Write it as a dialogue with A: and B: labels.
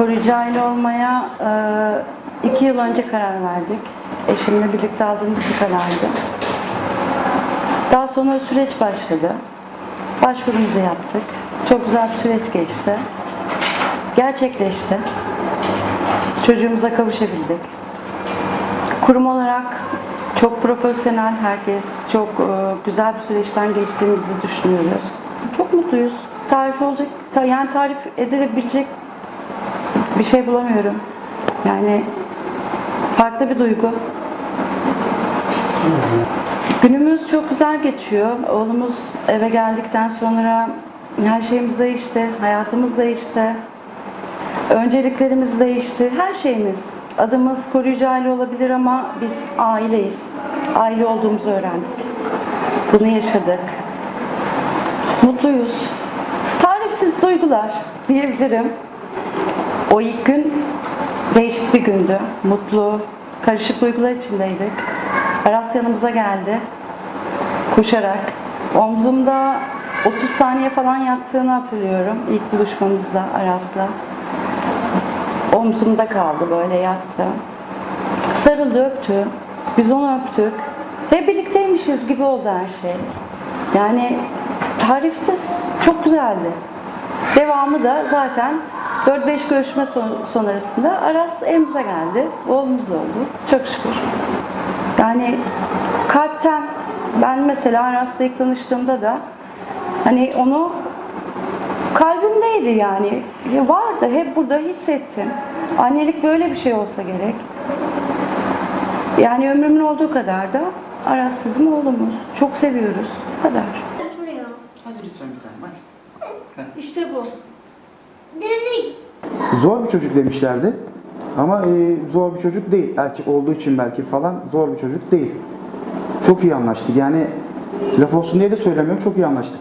A: koruyucu olmaya e, iki yıl önce karar verdik. Eşimle birlikte aldığımız bir karardı. Daha sonra süreç başladı. Başvurumuzu yaptık. Çok güzel bir süreç geçti. Gerçekleşti. Çocuğumuza kavuşabildik. Kurum olarak çok profesyonel herkes, çok e, güzel bir süreçten geçtiğimizi düşünüyoruz. Çok mutluyuz. Tarif olacak, yani tarif edilebilecek bir şey bulamıyorum. Yani farklı bir duygu. Günümüz çok güzel geçiyor. Oğlumuz eve geldikten sonra her şeyimiz değişti, hayatımız değişti. Önceliklerimiz değişti, her şeyimiz. Adımız koruyucu aile olabilir ama biz aileyiz. Aile olduğumuzu öğrendik. Bunu yaşadık. Mutluyuz. Tarifsiz duygular diyebilirim. O ilk gün değişik bir gündü. Mutlu, karışık duygular içindeydik. Aras yanımıza geldi. Koşarak. Omzumda 30 saniye falan yattığını hatırlıyorum ilk buluşmamızda Aras'la. Omzumda kaldı böyle yattı. Sarıldı öptü. Biz onu öptük. Hep birlikteymişiz gibi oldu her şey. Yani tarifsiz. Çok güzeldi. Devamı da zaten 4-5 görüşme son- sonrasında Aras evimize geldi. Oğlumuz oldu. Çok şükür. Yani kalpten ben mesela Aras'la ilk tanıştığımda da hani onu kalbimdeydi yani. Ya Vardı, hep burada hissettim. Annelik böyle bir şey olsa gerek. Yani ömrümün olduğu kadar da Aras bizim oğlumuz. Çok seviyoruz. Bu kadar.
B: Hadi lütfen bir tanem hadi.
A: İşte bu.
C: Dedik.
D: Zor bir çocuk demişlerdi. Ama e, zor bir çocuk değil. Erkek olduğu için belki falan zor bir çocuk değil. Çok iyi anlaştık. Yani laf olsun diye de söylemiyorum. Çok iyi anlaştık.